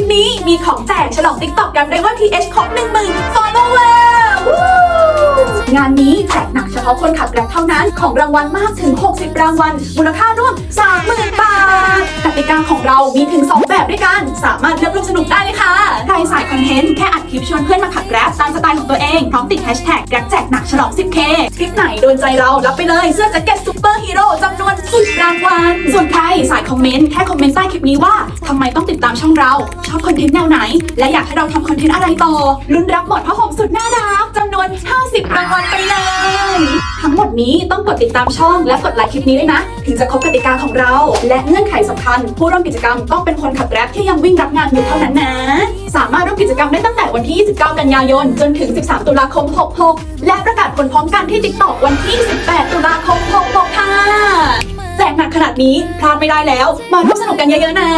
ปนี้มีของแจกฉลอง TikTok กันได้ว่า TH ครบ10,000 follower วู้งานนี้แจกหนักเฉพาะคนขับแกร็บเท่านั้น ของรางวัลมากถึง 60 รางวัล มูลค่าร่วม 30,000 บาทกติกาของเรามีถึง 2 แบบด้วยกัน สามารถเลือกร่วมสนุกได้เลยค่ะ ใครสายคอนเทนต์แค่อัดคลิปชวนเพื่อนมาขับแกร็บตามสไตล์ของตัวเอง พร้อมติดแฮชแท็กแกร็บแจกหนักฉลอง 10K คลิปไหนโดนใจเรารับไปเลยเสื้อแจ็คเก็ตซูเปอร์ฮีโร่จำนวน10รางวัล ส่วนใครสายคอมเมนต์แค่คอมเมนต์ใต้คลิปนี้ว่า ทำไมต้องติดตามช่องเรา ชอบคอนเทนต์แนวไหน และอยากให้เราทำคอนเทนต์อะไรต่อลุ้นรับหมดผ้าห่มสุดน่ารักจำนวน 50รางวัลไปเลย ทั้งหมดนี้ต้องกดติดตามช่องและกดไลค์คลิปนี้ด้วยนะ ถึงจะครบกติกาของเรา และเงื่อนไขสำคัญ ผู้ร่วมกิจกรรมต้องเป็นคนขับแกร็บที่ยังวิ่งรับงานอยู่เท่านั้นนะ สามารถร่วมกิจกรรมได้ตั้งแต่วันที่ 29 กันยายน จนถึง 13 ตุลาคม 66 และประกาศผลพร้อมกันที่ TikTok วันที่18ตุลา นี้พลาดไม่ได้แล้ว มาร่วมสนุกกันเยอะๆนะ